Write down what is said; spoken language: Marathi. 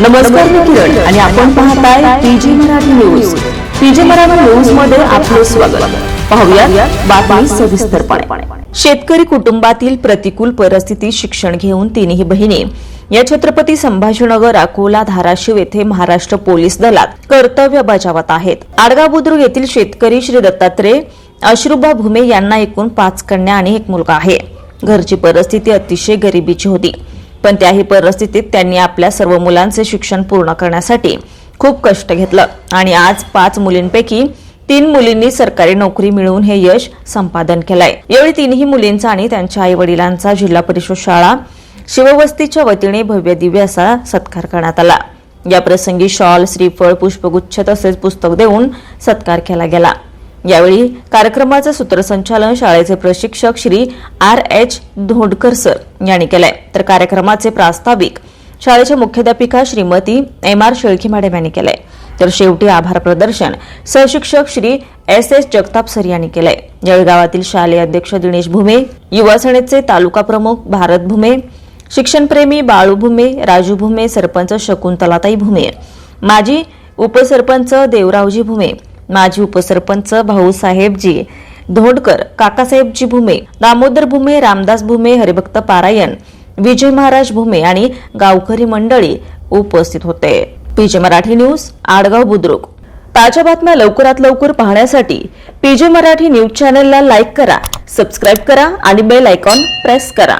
नमस्कार मी किरण आणि आपण पाहताय PG Marathi news. PG Marathi न्यूजमध्ये आपले स्वागत. पाहूया बातमी सविस्तरपणे. शेतकरी कुटुंबातील प्रतिकूल परिस्थितीत शिक्षण घेऊन तिन्ही बहिणी. या छत्रपती संभाजीनगर अकोला धाराशिव येथे महाराष्ट्र पोलीस दलात कर्तव्य बजावत आहेत. आडगाव बुद्रुक येथील शेतकरी श्री दत्तात्रय अश्रुबा भुमे यांना एकूण पाच कन्या आणि एक मुलगा आहे. घरची परिस्थिती अतिशय गरिबीची होती. पण त्याही परिस्थितीत त्यांनी आपल्या सर्व मुलांचे शिक्षण पूर्ण करण्यासाठी खूप कष्ट घेतलं. आणि आज पाच मुलींपैकी तीन मुलींनी सरकारी नोकरी मिळवून हे यश संपादन केलंय. यावेळी तीनही मुलींचा आणि त्यांच्या आई वडिलांचा जिल्हा परिषद शाळा शिववस्तीच्या वतीने भव्य दिव्य असा सत्कार करण्यात आला. या प्रसंगी शॉल श्रीफळ पुष्पगुच्छ तसेच पुस्तक देऊन सत्कार केला गेला. यावेळी कार्यक्रमाचे सूत्रसंचालन शाळेचे प्रशिक्षक Shri R H Dhondkar sir यांनी केलंय. तर कार्यक्रमाचे प्रास्ताविक शाळेच्या मुख्याध्यापिका Shrimati M R Shelkhi madam यांनी केलंय. तर शेवटी आभार प्रदर्शन सहशिक्षक Shri S S Jagtap sir यांनी केलंय. यावेळी गावातील शालेय अध्यक्ष दिनेश भुमे युवा सेनेचे तालुका प्रमुख भारत भुमे शिक्षणप्रेमी बाळू भुमे राजू भुमे सरपंच शकुंतलाताई भुमे माजी उपसरपंच देवरावजी भुमे माजी उपसरपंच भाऊसाहेबजी धोंडकर काकासाहेबजी भुमे दामोदर भुमे रामदास भुमे हरिभक्त पारायण विजय महाराज भुमे आणि गावकरी मंडळी उपस्थित होते. PJ Marathi news Adgaon Budruk. ताज्या बातम्या लवकरात लवकर पाहण्यासाठी पीजे मराठी न्यूज चॅनलला लाईक करा सबस्क्राईब करा आणि बेल आयकॉन प्रेस करा.